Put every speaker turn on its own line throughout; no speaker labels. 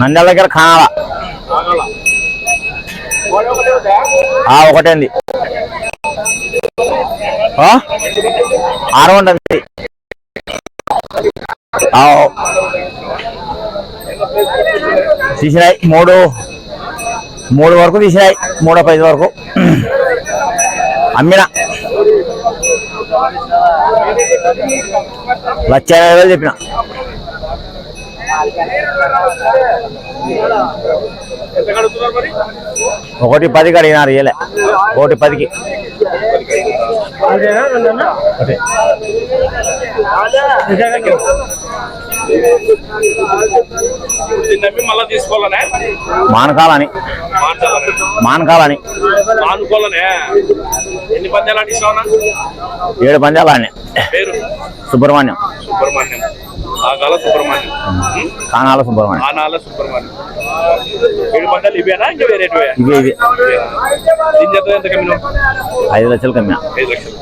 నంద్యాల దగ్గర ఖానాల. ఆ ఒకటే అండి ఆ? ఆరు ఉంటుంది తీసినాయి మూడు. మూడు వరకు తీసినాయి మూడో పది వరకు. అమ్మిన. లక్ష ఇరవై వేలు చెప్పిన. ఒకటి పదికి అడిగినారు ఇయ్యలే. ఒకటి పదికి.
మళ్ళా తీసుకోవాలనే
మానకాలని. మానకాలని.
ఆనుకోవాలనే ఎన్ని ఆడిస్తావునా
ఏడు
పేరు
సుబ్రహ్మణ్యం
సుబ్రహ్మణ్యం. ఆ కాల సుబ్రహ్మణ్యం?
కానాల సుబ్రహ్మణ్యం.
ఆ నాల సుబ్రహ్మణ్యం ఏడు ఇవేనా ఇంకా
ఇవి? ఇవి
ఎంత
ఐదు లక్షలు కమ్మా
ఐదు లక్షలు.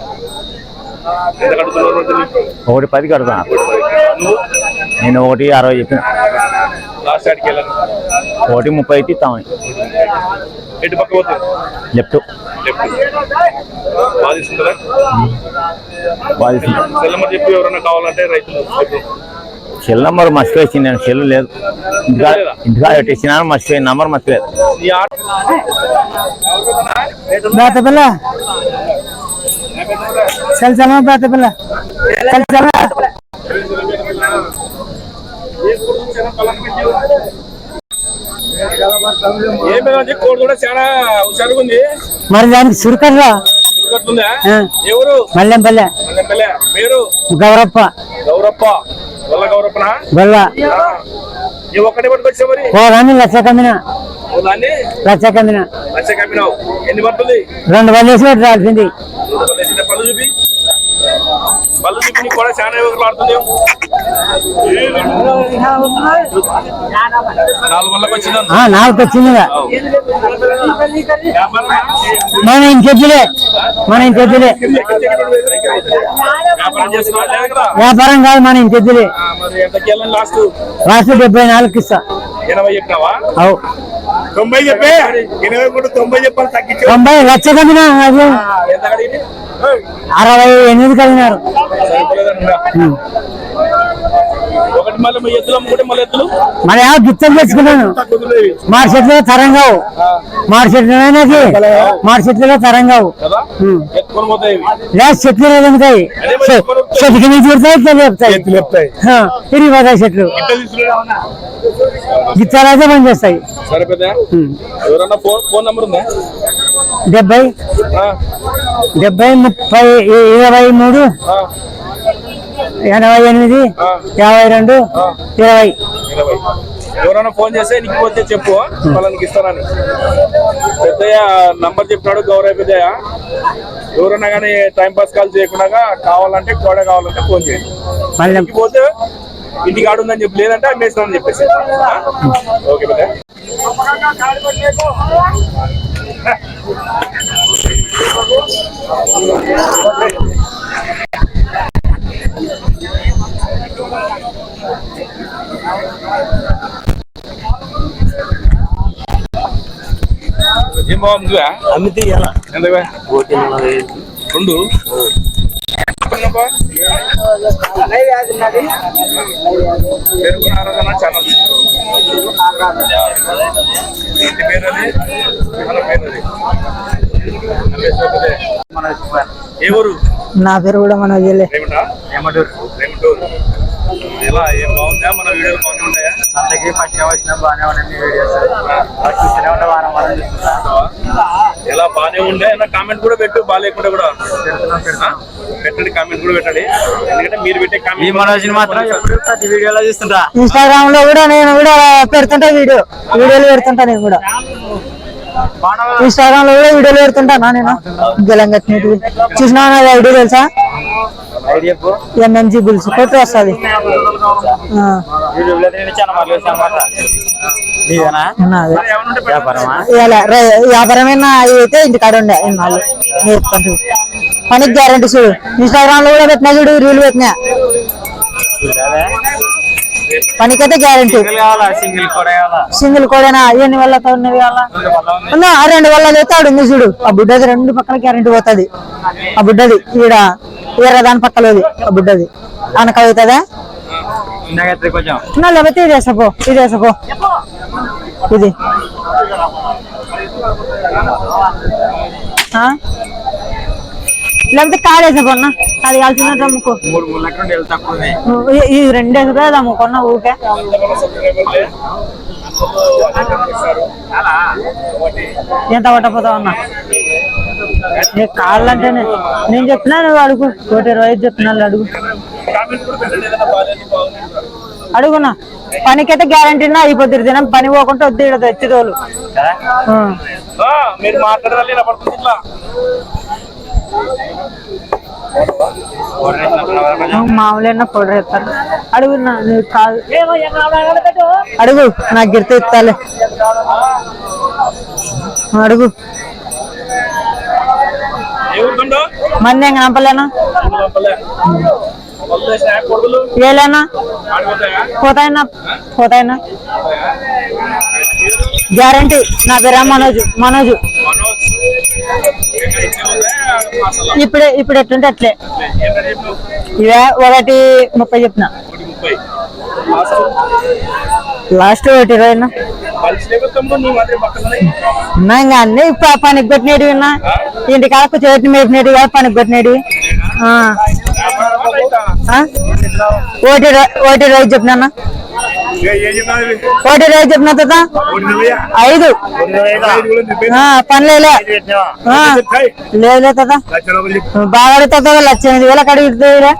ఎంత కడుతున్నారు?
ఒకటి పదికి అడుగుతున్నారు
నువ్వు?
నేను ఒకటి అరవై చెప్పిన.
లాస్ట్ ఆడికి వెళ్ళాను.
ఒకటి ముప్పై అయితే ఇస్తామని
ఎటు పక్క పోతుంది
లెఫ్ట్.
లెఫ్ట్. సెల్లమ్మ చెప్పి ఎవరైనా కావాలంటే రైతులు.
సెల్ నంబర్ మర్చిపోయింది నేను సెల్ లేదు. ఇంటికా ఇంటికా పెట్టేసినాను మర్చిపోయింది నంబర్
చాలా
హుషారుగా ఉంది.
మరి దానికి సురకర్రా.
ఎవరు?
మల్లెంపల్లె
మల్లెపల్లె పేరు?
గౌరప్ప.
గౌరప్ప. వల్ల గౌరప్పనా
గొల్ల
ఆ. ఈ ఒక్కటే పట్టుకొచ్చా మరి?
ఓ రాని లక్ష కమ్మిన
ఓ దాన్ని
లక్ష కమ్మిన
లక్ష కమ్మినావు ఎన్ని పడుతుంది
రెండు వల్లేసి ఒకటి రాల్సింది.
చిన్న పళ్ళు చూపి. పళ్ళు నీకు కూడా చాలా ఎవరు ఆడుతుంది నాలుగు వల్లకి వచ్చింది?
నాలుగు వచ్చిందిగా. మన ఇంకెద్దులే మన ఇంకెద్దులే
వ్యాపారం కదా.
వ్యాపారం కాదు మన ఇంకెద్దులే
లాస్ట్?
రాష్ట్ర డెబ్బై నాలుగు ఇస్తా.
ఎనభై చెప్పినావా?
అవు.
తొంభై చెప్పే? ఎనభై కూడా తొంభై చెప్పాలి తగ్గించు.
తొంభై లక్ష కమ్మిన అది.
ఎంత కడిగింది?
అరవై ఎనిమిది కలిగినారు.
మీ
మన ఏమో గిత్తలు తెచ్చుకున్నాను.
కుదిరేవి
మాడి చెట్లు తరంగావు. మాడి చెట్లు మాడి చెట్లు తరంగావు. లేదు చెట్లు ఎదుగుతాయి చెట్టుకి మీద పెడతాయి ఇట్లా లేపుతాయి ఆ, తిరిగి పోతాయి చెట్లు. గిత్తాలు అయితే పని డెబ్బై డెబ్బై ముప్పై ఇరవై మూడు ఎనభై ఎనిమిది. యాభై రెండు ఇరవై.
ఎవరైనా ఫోన్ చేస్తే నీకు పోతే చెప్పు వాళ్ళకి ఇస్తానని. పెద్దయ్య నంబర్ చెప్పినాడు గౌరవ పెద్దయ్య. ఎవరన్నా కానీ టైం పాస్ కాల్ చేయకుండా కావాలంటే కోడ కావాలంటే ఫోన్ చేయండి పోతే ఇంటికి ఆడుందని చెప్పి లేదంటే అమ్మేస్తామని చెప్పేసి? ఓకే పెద్ద ఏం బాగుందివా
అమ్మితే
ఎంతవా రెండు చెప్పండప్పా. పెరుగు ఆరాధన ఛానల్. ఇంటి పేరు అది మన పేరు అది అమ్మేశ్వరుడే. ఏ ఊరు?
నా పేరు కూడా మన
ఎలా ఏం బాగుందా? మన వీడియోలు బాగానే ఉన్నాయా?
సంతకి పక్షం వచ్చిన బాగానే ఉన్నాయి మీ వీడియోస్. చూస్తూనే ఉండే వారం వారం చూస్తున్నా
ఎలా బాగానే ఉండే అన్న కామెంట్ కూడా పెట్టు బాగాలేకుండా కూడా? పెట్టండి కామెంట్ కూడా పెట్టండి. ఎందుకంటే మీరు పెట్టే
ఈ
కామెంట్
మనోజ్ని మాత్రం ఎప్పుడు ప్రతి వీడియోలో చూస్తుంటా
ఇన్స్టాగ్రామ్లో కూడా నేను కూడా పెడుతుంటా వీడియో. వీడియోలు పెడుతుంటా నేను కూడా. ఇన్స్టాగ్రామ్లో కూడా వీడియోలు పెడుతుంటానా నేను? గెలంగట్టినవి చూసినా నా ఐడియా తెలుసా? ఎంఎంజీ బిల్స్ కొట్టి వస్తుంది. వ్యాపారమైన? అయితే ఇంటికాడ ఉండే. ఇన్నాళ్ళు నేర్పుకుంటూ పనికి గ్యారంటీ చూడు. ఇన్స్టాగ్రామ్లో కూడా పెట్టినా చూడు రీల్ పెట్టినా. పనికైతే గ్యారంటీ.
సింగిల్ కూడా
సింగిల్ కోడేనా? ఎన్ని వల్ల ఉన్నది కావాలా? ఉన్నా, ఆ రెండు వల్ల చేస్తాడు ఉంది చూడు. ఆ బుడ్డది రెండు పక్కన గ్యారంటీ పోతుంది. ఆ బుడ్డది ఈడ ఈర దాని పక్కలోది. ఆ బుడ్డది. అనక అవుతుందా
కొంచెం
నా లేకపోతే ఇది వేసపో ఇది వేసపో ఇది? లేకపోతే కాడేసపో అన్న అది కాల్చినట్టు అమ్ముకో ఈ రెండు వేసపో అమ్ముకున్నా ఊకే. ఎంత పట్టపోతావు అన్న కాళ్ళంటేనే నేను చెప్పినా నువ్వు అడుగు ఒకటి ఇరవై ఐదు చెప్తున్నాను అడుగు అడుగునా? పనికైతే గ్యారంటీ అయిపోతుంది దినం పని పోకుండా వద్దు ఇక్కడ తెచ్చి తోలు ఆ.
ఆ, మీరు మాట్లాడాలి ఇలా పడుతుంది ఇట్లా.
మామూలు పౌడర్ ఇస్తాను అడుగు నా కాదు అడుగు నాకు గిరితే ఇస్తాలే అడుగు. మంది ఎంగ నంపలేనా? ఏలేనా? గ్యారంటీ. నా పేరు మనోజ్. మనోజ్. ఇప్పుడే ఇప్పుడు ఎట్లుంటే అట్లే? ఇవే ఒకటి ముప్పై చెప్పిన.
లాస్ట్?
ఒకటి ఇరవై ఇంకా అన్ని పనికి పెట్టినవి ఉన్నా. ఇంటి కాడ చెట్టు మేపినవి కాదు పనికి పెట్టినవి? ఒకటి రోజు చెప్పినా అన్న. ఒకటి రోజు చెప్పిన తాత? ఐదు. ఆ, పని లేదులే. తాత. బాగా అడుగుతా లక్ష ఎనిమిది వేలకు అడుగుతుంది?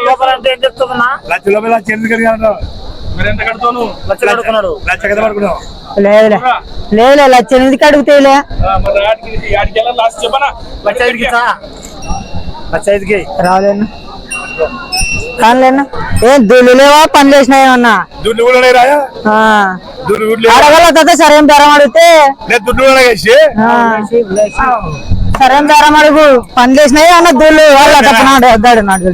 లోపల
లక్ష రూపాయలు లక్ష ఎందుకు
లేదులే. లేదులే లక్ష ఎనిమిదికి అడుగుతాయిలే
మరి ఆడికి ఆడికి వెళ్ళాలి లాస్ట్ చెప్పనా?
లక్ష ఐదుకి
రాలేనా. కానిలేనా ఏం దుల్లు లేవా? పని చేసినాయి ఏమన్నా?
దుడ్డు కూడా ఉన్నాయి రాయా?
ఆ.
దుడ్డు కూడా లేవు.
అడగల తాత సరైన బేరం అడిగితే. సరైన బేరం అడుగు. పని చేసినాయి అన్న దుల్లు వాళ్ళ వద్దాడు నాడు.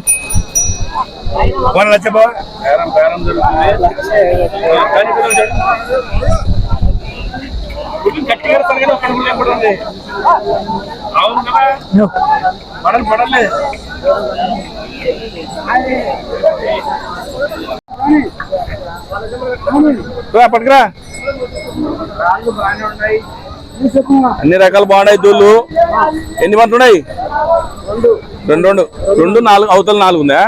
వన్ లక్ష
ఒక్కడ అవును కదా? పడలు పట్టుకురా. అన్ని రకాలు బాగున్నాయి దూళ్ళు. ఎన్ని పంటలు ఉన్నాయి రెండు. రెండు రెండు నాలుగు అవతల నాలుగు ఉందా?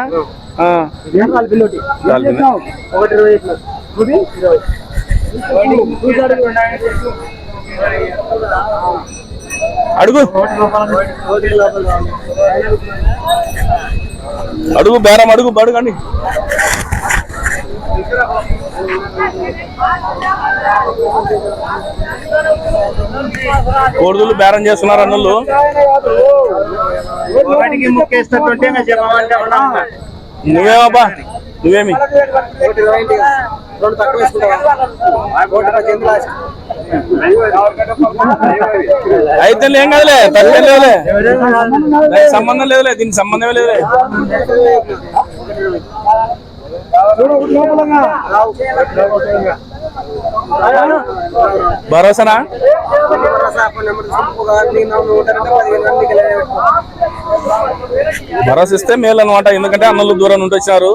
అడుగు. అడుగు. బేరం అడుగు అడుగండి కోడుదలు బేరం చేస్తున్నారు అన్నోళ్ళు
ఒకటికి
నువ్వేమబ్బా నువ్వేమి? అయితే ఏం కదలే తల్లి లేదులే దానికి సంబంధం లేదులే దీనికి సంబంధమే లేదులే. భరోసానా? భరోసా ఇస్తే మేలు అనమాట ఎందుకంటే అన్నలు దూరం నుండి వచ్చినారు.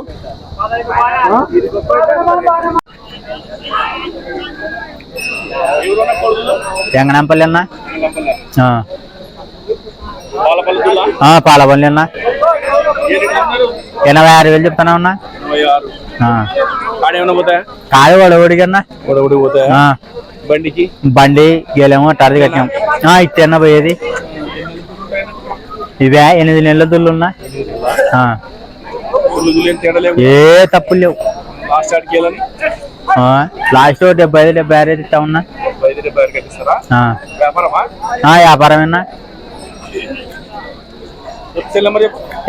ఎంగనంపల్లి అన్న?
పాలపల్లి
పాలపల్లి అన్న. ఎనభై ఆరు వేలు చెప్తానా ఉన్నా
ఆడేమన్నా పోతాయా?
కాదు వాడు ఊడికి
బండికి?
బండి గేలేమో టర్ది కట్టాం ఆ, ఇట్టన్న పోయేది. ఇవే ఎనిమిది నెలల దుళ్ళు ఉన్నా. ఏ తప్పులు లేవు.
లాస్ట్
డెబ్బై ఐదు డెబ్బై ఆరు అయితే ఇస్తా ఉన్నా ఆ, వ్యాపారమేనా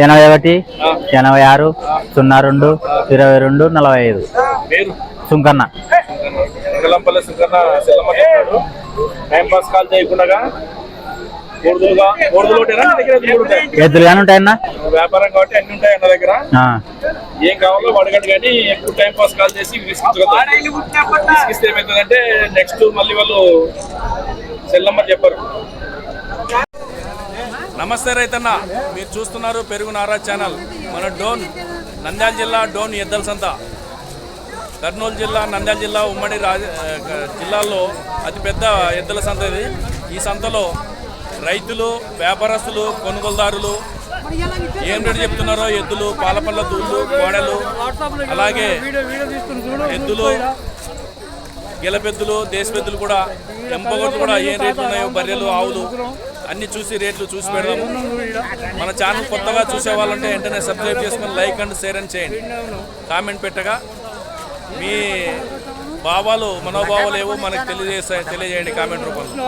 ఎనభై ఒకటి. ఎనభై ఆరు సున్నా రెండు ఇరవై రెండు నలభై ఐదు. సుంకన్న.
సుంకన్న. వెంకలంపల్లి సుంకన్న సెల్లమ్మ చెప్పాడు. టైం పాస్ కాల్ చేయకుండా దగ్గర ఎద్దులు
కానీ ఉంటాయన్న?
వ్యాపారం కాబట్టి అన్ని ఉంటాయి అన్న దగ్గర? ఏం కావాలో అడగండి కానీ ఎక్కువ టైం పాస్ కాల్ చేసి విసిగిస్తే ఏమవుతుందంటే నెక్స్ట్ మళ్ళీ వాళ్ళు సెల్ నెంబర్ చెప్పరు. నమస్తే రైతన్న. మీరు చూస్తున్నారు పెరుగు నారా ఛానల్ మన డోన్ నంద్యాల జిల్లా డోన్ ఎద్దల సంత. కర్నూలు జిల్లా నంద్యాల జిల్లా ఉమ్మడి రాజ జిల్లాల్లో అతిపెద్ద ఎద్దుల సంత ఇది. ఈ సంతలో రైతులు వ్యాపారస్తులు కొనుగోలుదారులు ఏం రేటు చెప్తున్నారో ఎద్దులు పాలపల్ల దూళ్ళు కోడలు అలాగే ఎద్దులు గెలపెద్దులు దేశపెద్దులు కూడా ఎంపగొడ్లు కూడా ఏం రేట్లు ఉన్నాయో బర్రెలు ఆవులు అన్ని చూసి రేట్లు చూసి పెడదాము మన ఛానల్ కొత్తగా చూసే వాళ్ళంటే వెంటనే సబ్స్క్రైబ్ చేసుకొని లైక్ అండ్ షేర్ అండ్ చేయండి. కామెంట్ పెట్టగా మీ భావాలు మనోభావాలు ఏవో మనకు తెలియజేస్తాయి తెలియజేయండి కామెంట్ రూపంలో.